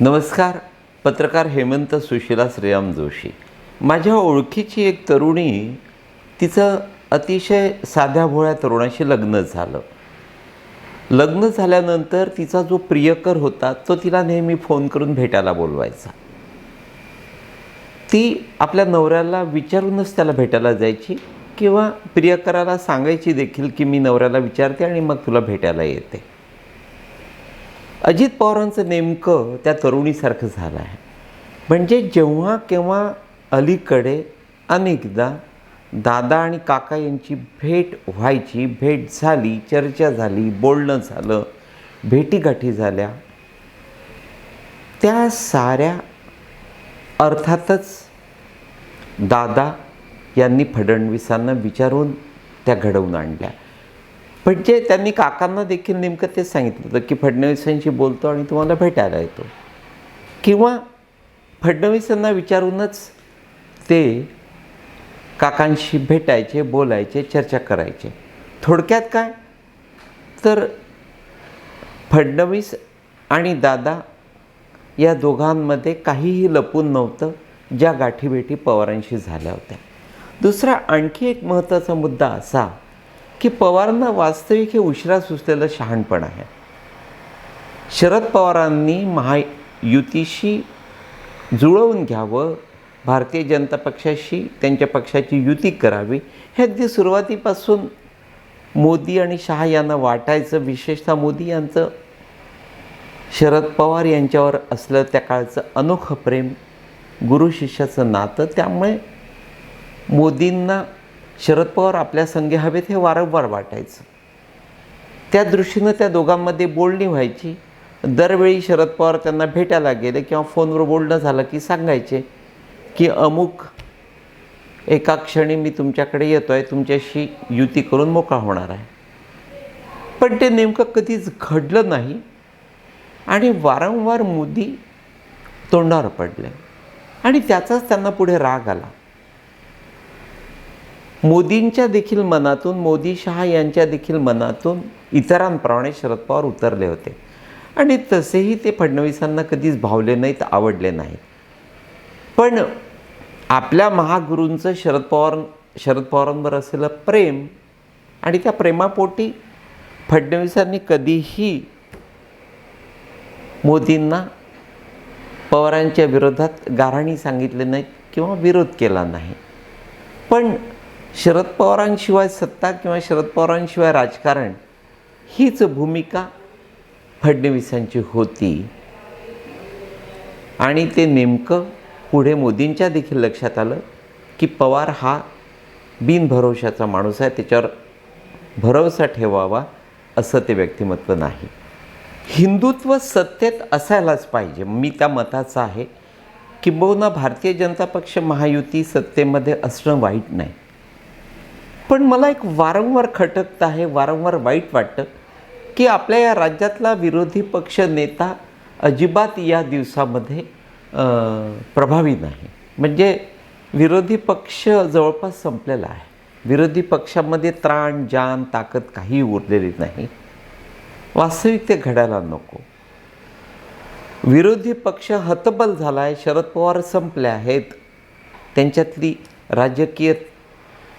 नमस्कार पत्रकार हेमंत सुशिला श्रीराम जोशी. माझ्या ओळखीची एक तरुणी तिचं अतिशय साध्या भोळ्या तरुणाशी लग्न झालं. लग्न झाल्यानंतर तिचा जो प्रियकर होता तो तिला नेहमी फोन करून भेटायला बोलवायचा. ती आपल्या नवऱ्याला विचारूनच त्याला भेटायला जायची किंवा प्रियकराला सांगायची देखील की मी नवऱ्याला विचारते आणि मग तुला भेटायला येते. अजित पवारांचं नेमकं त्या तरुणीसारखं झालं आहे. म्हणजे जेव्हा केव्हा अलीकडे अनेकदा दादा आणि काका यांची भेट व्हायची भेट झाली चर्चा झाली बोलणं झालं भेटीगाठी झाल्या त्या साऱ्या अर्थातच दादा यांनी फडणवीसांना विचारून त्या घडवून आणल्या. म्हणजे त्यांनी काकांना देखील नेमकं तेच सांगितलं होतं की फडणवीसांशी बोलतो आणि तुम्हाला भेटायला येतो. किंवा फडणवीसांना विचारूनच ते काकांशी भेटायचे बोलायचे चर्चा करायचे. थोडक्यात काय? तर फडणवीस आणि दादा या दोघांमध्ये काहीही लपून नव्हतं ज्या गाठीभेटी पवारांशी झाल्या होत्या. दुसरा आणखी एक महत्त्वाचा मुद्दा असा की पवारांना वास्तविक हे उशिरा सुचलेलं शहाणपण आहे. शरद पवारांनी महायुतीशी जुळवून घ्यावं भारतीय जनता पक्षाशी त्यांच्या पक्षाची युती करावी हे अगदी सुरुवातीपासून मोदी आणि शहा यांना वाटायचं. विशेषतः मोदी यांचं शरद पवार यांच्यावर असलं त्या काळचं अनोखं प्रेम गुरु शिष्याचं नातं त्यामुळे मोदींना शरद पवार आपल्या संघे हवेत हे वारंवार वाटायचं. त्या दृष्टीनं त्या दोघांमध्ये बोलणी व्हायची. दरवेळी शरद पवार त्यांना भेटायला गेले किंवा फोनवर बोलणं झालं की सांगायचे की अमुक एका क्षणी मी तुमच्याकडे येतो आहे तुमच्याशी युती करून मोकळा होणार आहे. पण ते नेमकं कधीच घडलं नाही आणि वारंवार मोदी तोंडावर पडले. आणि त्याचाच त्यांना पुढे राग आला. मोदींच्या देखील मनातून मोदी शहा यांच्या देखील मनातून इतरांप्रमाणे शरद पवार उतरले होते. आणि तसेही ते फडणवीसांना कधीच भावले नाहीत आवडले नाहीत. पण आपल्या महागुरूंचं शरद पवार शरद पवारांवर असलेलं प्रेम आणि त्या प्रेमापोटी फडणवीसांनी कधीही मोदींना पवारांच्या विरोधात गाराणी सांगितले नाहीत किंवा विरोध केला नाही. पण शरद पवारांशिवाय सत्ता किंवा शरद पवारांशिवाय राजकारण हीच भूमिका फडणवीसांची होती. आणि ते नेमकं पुढे मोदींच्या देखील लक्षात आलं की पवार हा बिनभरोशाचा माणूस आहे त्याच्यावर भरोसा ठेवावा असं ते व्यक्तिमत्व नाही. हिंदुत्व सत्तेत असायलाच पाहिजे. मी त्या मताचा आहे. किंबहुना भारतीय जनता पक्ष महायुती सत्तेमध्ये असणं वाईट नाही. पण मला एक वारंवार खटकतं आहे वारंवार वाईट वाटतं की आपल्या या राज्यातला विरोधी पक्ष नेता अजिबात या दिवसामध्ये प्रभावी नाही. म्हणजे विरोधी पक्ष जवळपास संपलेला आहे. विरोधी पक्षामध्ये त्राण जान ताकद काही उरलेली नाही. वास्तविक ते घडायला नको. विरोधी पक्ष हतबल झाला आहे शरद पवार संपले आहेत. त्यांच्यातली राजकीय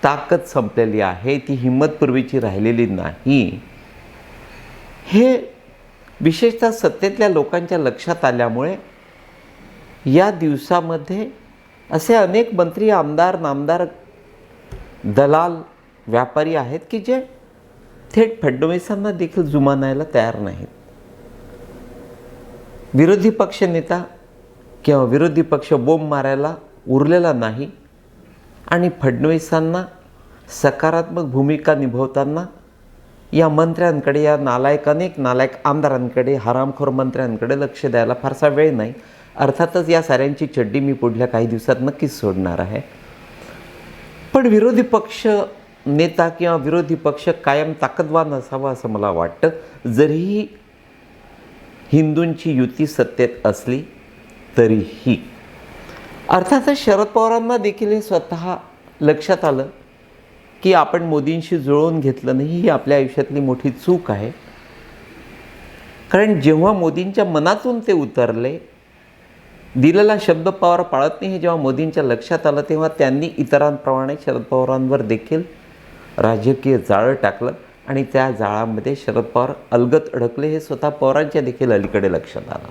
ताकद संपलेली आहे ती हिंमत पूर्वीची राहिलेली नाही. हे विशेषतः सत्तेतल्या लोकांच्या लक्षात आल्यामुळे या दिवसामध्ये असे अनेक मंत्री आमदार नामदार दलाल व्यापारी आहेत की जे थेट फडणवीसांना देखील जुमानायला तयार नाहीत. विरोधी पक्ष नेता किंवा विरोधी पक्ष बोंब मारायला उरलेला नाही. आणि फडणवीसांना सकारात्मक भूमिका निभवताना या मंत्र्यांकडे या नालायक अनेक नालायक आमदारांकडे हरामखोर मंत्र्यांकडे लक्ष द्यायला फारसा वेळ नाही. अर्थातच या साऱ्यांची चड्डी मी पुढल्या काही दिवसात नक्कीच सोडणार आहे. पण विरोधी पक्ष नेता किंवा विरोधी पक्ष कायम ताकदवान असावा असं मला वाटतं. जरीही हिंदूंची युती सत्तेत असली तरीही अर्थातच शरद पवारांना देखील हे स्वतः लक्षात आलं की आपण मोदींशी जुळवून घेतलं नाही ही आपल्या आयुष्यातली मोठी चूक आहे. कारण जेव्हा मोदींच्या मनातून ते उतरले दिलेला शब्द पवार पाळत नाही हे जेव्हा मोदींच्या लक्षात आलं तेव्हा त्यांनी इतरांप्रमाणे शरद पवारांवर देखील राजकीय जाळं टाकलं आणि त्या जाळामध्ये शरद पवार अलगत अडकले हे स्वतः पवारांच्या देखील अलीकडे लक्षात आलं.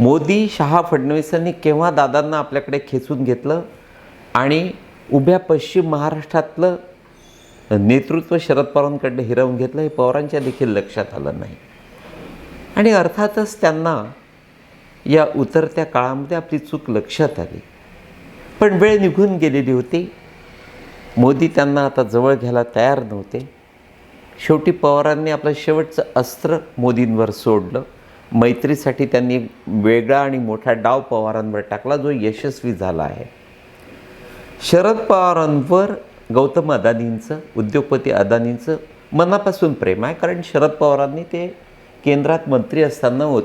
मोदी शहा फडणवीसांनी केव्हा दादांना आपल्याकडे खेचून घेतलं आणि उभ्या पश्चिम महाराष्ट्रातलं नेतृत्व शरद पवारांकडे हिरवून घेतलं हे पवारांच्या देखील लक्षात आलं नाही. आणि अर्थातच त्यांना या उतरत्या काळामध्ये आपली चूक लक्षात आली. पण वेळ निघून गेलेली होती. मोदी त्यांना आता जवळ घ्यायला तयार नव्हते. शेवटी पवारांनी आपलं शेवटचं अस्त्र मोदींवर सोडलं. मैत्रीसाठी त्यांनी वेगळा आणि मोठा डाव पवारांवर टाकला जो यशस्वी झाला आहे. शरद पवारांवर गौतम अदानींचं उद्योगपती अदानींचं मनापासून प्रेम आहे कारण शरद पवारांनी ते केंद्रात मंत्री असताना होत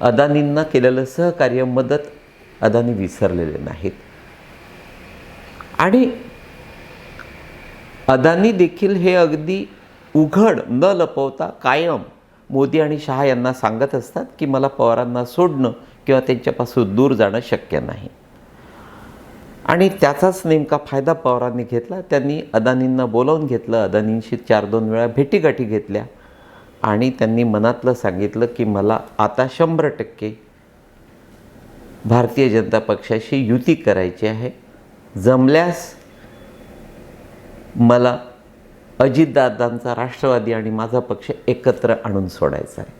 अदानींना केलेलं सहकार्य मदत अदानी विसरलेले नाहीत. आणि अदानी देखील हे अगदी उघड न लपवता कायम मोदी आणि शहा यांना सांगत असतात की मला पवारांना सोडणं किंवा त्यांच्यापासून दूर जाणं शक्य नाही. आणि त्याचाच नेमका फायदा पवारांनी घेतला. त्यांनी अदानींना बोलावून घेतलं. अदानींशी चार दोन वेळा भेटीगाठी घेतल्या. आणि त्यांनी मनातलं सांगितलं की मला आता शंभर टक्के भारतीय जनता पक्षाशी युती करायची आहे. जमल्यास मला अजितदादांचा राष्ट्रवादी आणि माझा पक्ष एकत्र आणून सोडायचा आहे.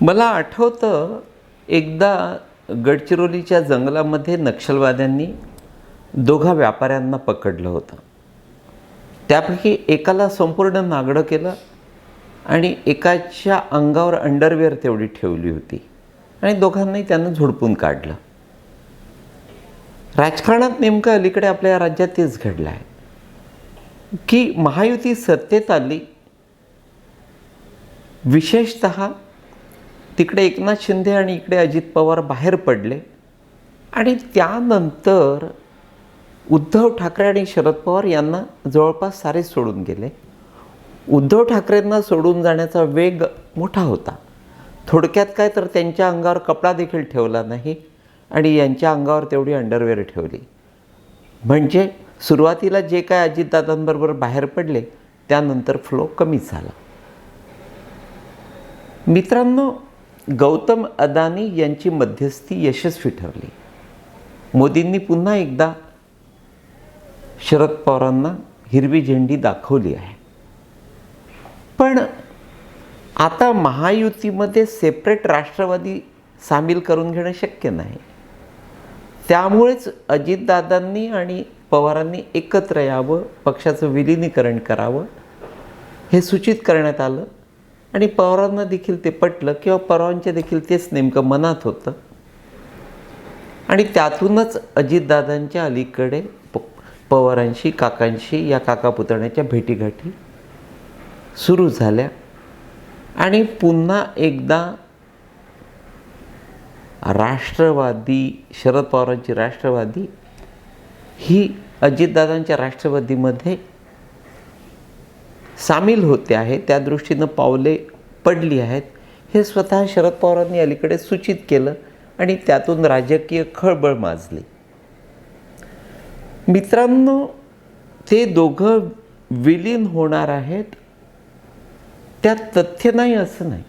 मला आठवतं एकदा गडचिरोलीच्या जंगलामध्ये नक्षलवाद्यांनी दोघा व्यापाऱ्यांना पकडलं होतं. त्यापैकी एकाला संपूर्ण नागडं केलं आणि एकाच्या अंगावर अंडरवेअर तेवढी ठेवली होती आणि दोघांनाही त्यानं झोडपून काढलं. राजकारणात नेमकं अलीकडे आपल्या राज्यात तेच घडलं आहे. की महायुती सत्तेत आली. विशेषत तिकडे एकनाथ शिंदे आणि इकडे अजित पवार बाहेर पडले. आणि त्यानंतर उद्धव ठाकरे आणि शरद पवार यांना जवळपास सारे सोडून गेले. उद्धव ठाकरेंना सोडून जाण्याचा वेग मोठा होता. थोडक्यात काय तर त्यांच्या अंगावर कपडा देखील ठेवला नाही आणि यांच्या अंगावर तेवढी अंडरवेअर ठेवली. म्हणजे सुरुवातीला जे काय अजितदादांबरोबर बाहेर पडले त्यानंतर फ्लो कमी झाला. मित्रांनो गौतम अदानी यांची मध्यस्थी यशस्वी ठरली. मोदींनी पुन्हा एकदा शरद पवारांना हिरवी झेंडी दाखवली आहे. पण आता महायुतीमध्ये सेपरेट राष्ट्रवादी सामील करून घेणं शक्य नाही. त्यामुळेच अजितदादांनी आणि पवारांनी एकत्र यावं पक्षाचं विलिनीकरण करावं हे सूचित करण्यात आलं. आणि पवारांना देखील ते पटलं किंवा पवारांच्या देखील तेच नेमकं मनात होतं. आणि त्यातूनच अजितदादांच्या अलीकडे प पवारांशी काकांशी या काका पुतण्याच्या भेटीगाठी सुरू झाल्या. आणि पुन्हा एकदा राष्ट्रवादी शरद पवारांची राष्ट्रवादी ही अजितदादांच्या राष्ट्रवादीमध्ये सामील होते आहे त्या दृष्टीनं पावले पडली आहेत. हे स्वतः शरद पवारांनी अलीकडे सूचित केलं आणि त्यातून राजकीय खळबळ माजली. मित्रांनो ते दोघं विलीन होणार आहेत त्यात तथ्य नाही असं नाही.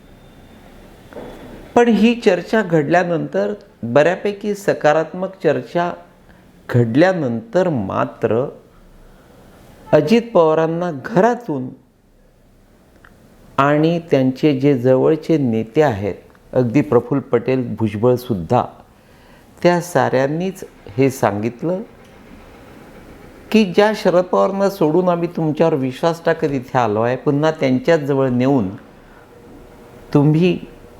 पण ही चर्चा घडल्यानंतर बऱ्यापैकी सकारात्मक चर्चा घडल्यानंतर मात्र अजित पवारांना घरातून आणि त्यांचे जे जवळचे नेते आहेत अगदी प्रफुल्ल पटेल भुजबळसुद्धा त्या साऱ्यांनीच हे सांगितलं की ज्या शरद पवारांना सोडून आम्ही तुमच्यावर विश्वास टाकत इथे आलो आहे पुन्हा त्यांच्याच जवळ नेऊन तुम्ही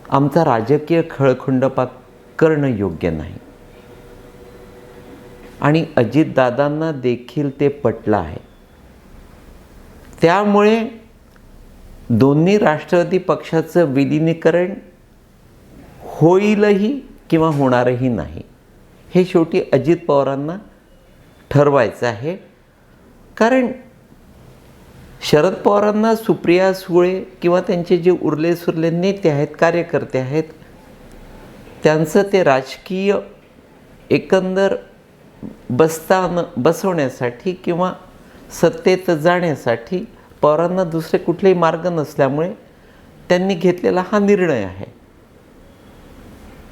आमचा राजकीय खळखुंडपा करणं योग्य नाही. आणि अजितदादांना देखील ते पटलं आहे. त्यामुळे दोन्ही राष्ट्रवादी पक्षाचं विलिनीकरण होईलही किंवा होणारही नाही हे शेवटी अजित पवारांना ठरवायचं आहे. कारण शरद पवारांना सुप्रिया सुळे किंवा त्यांचे जे उरले सुरले नेते आहेत कार्यकर्ते आहेत त्यांचं ते राजकीय एकंदर बसताना बसवण्यासाठी किंवा सत्तेत जाण्यासाठी पवारांना दुसरे कुठलेही मार्ग नसल्यामुळे त्यांनी घेतलेला हा निर्णय आहे.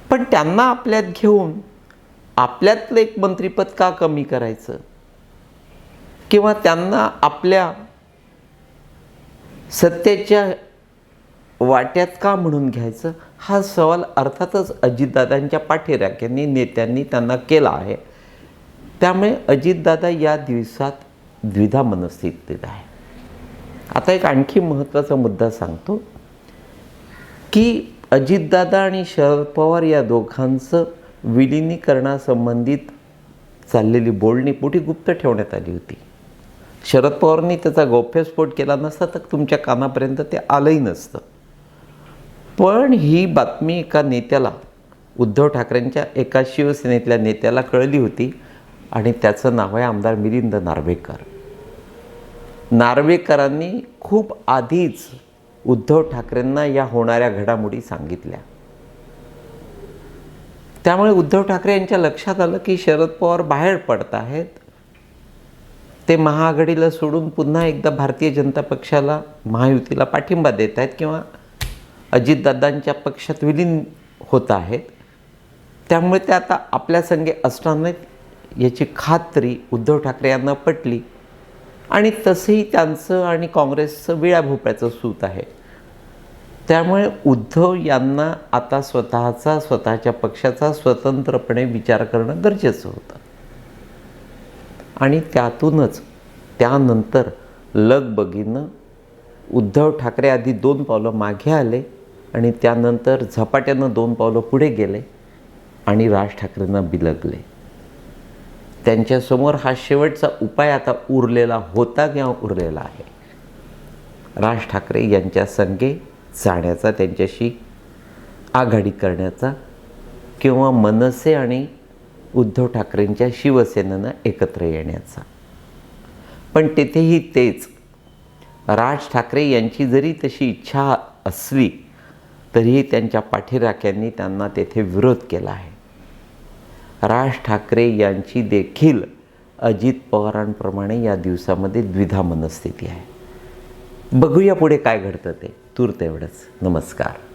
पण त्यांना आपल्यात घेऊन आपल्यातलं एक मंत्रिपद का कमी करायचं? किंवा त्यांना आपल्या सत्तेच्या वाट्यात का म्हणून घ्यायचं? हा सवाल अर्थातच अजितदादांच्या पाठीराख्यांनी नेत्यांनी त्यांना केला आहे. त्यामुळे अजितदादा या दिवसात द्विधा मनस्थितीत आहे आता एक आणखी महत्त्वाचा मुद्दा सांगतो की अजितदादा आणि शरद पवार या दोघांचं विलिनीकरणासंबंधित चाललेली बोलणी पोटी गुप्त ठेवण्यात आली होती. शरद पवारांनी त्याचा गौप्यस्फोट केला नसता तर तुमच्या कानापर्यंत ते आलंही नसतं. पण ही बातमी एका नेत्याला उद्धव ठाकरेंच्या एका शिवसेनेतल्या नेत्याला कळली होती. आणि त्याचं नाव आहे आमदार मिलिंद नार्वेकर. नार्वेकरांनी खूप आधीच उद्धव ठाकरेंना या होणाऱ्या घडामोडी सांगितल्या. त्यामुळे उद्धव ठाकरे यांच्या लक्षात आलं की शरद पवार बाहेर पडत आहेत. ते महाआघाडीला सोडून पुन्हा एकदा भारतीय जनता पक्षाला महायुतीला पाठिंबा देत आहेत किंवा अजितदादांच्या पक्षात विलीन होत आहेत. त्यामुळे ते आता आपल्या संगे असणार नाहीत. याची खात्री उद्धव ठाकरे यांना पटली. आणि तसंही त्यांचं आणि काँग्रेसचं विळाभोप्याचं सूत आहे. त्यामुळे उद्धव यांना आता स्वतःचा स्वतःच्या पक्षाचा स्वतंत्रपणे विचार करणं गरजेचं होतं. आणि त्यातूनच त्यानंतर लगबगीनं उद्धव ठाकरे आधी दोन पावलं मागे आले आणि त्यानंतर झपाट्यानं दोन पावलं पुढे गेले आणि राज ठाकरेंना बिलगले. त्यांच्यासमोर हा शेवटचा उपाय आता उरलेला होता किंवा उरलेला आहे? राज ठाकरे यांच्या संगे जाण्याचा त्यांच्याशी आघाडी करण्याचा किंवा मनसे आणि उद्धव ठाकरेंच्या शिवसेनेनं एकत्र येण्याचा. पण तेथेही तेच. राज ठाकरे यांची जरी तशी इच्छा असली तरीही त्यांच्या पाठीराख्यांनी त्यांना तेथे विरोध केला आहे. राज ठाकरे यांची देखील अजित पवारांप्रमाणे या दिवसामध्ये द्विधा मनस्थिती आहे. बघूया पुढे काय घडतं ते. तूर्त एवढंच. नमस्कार.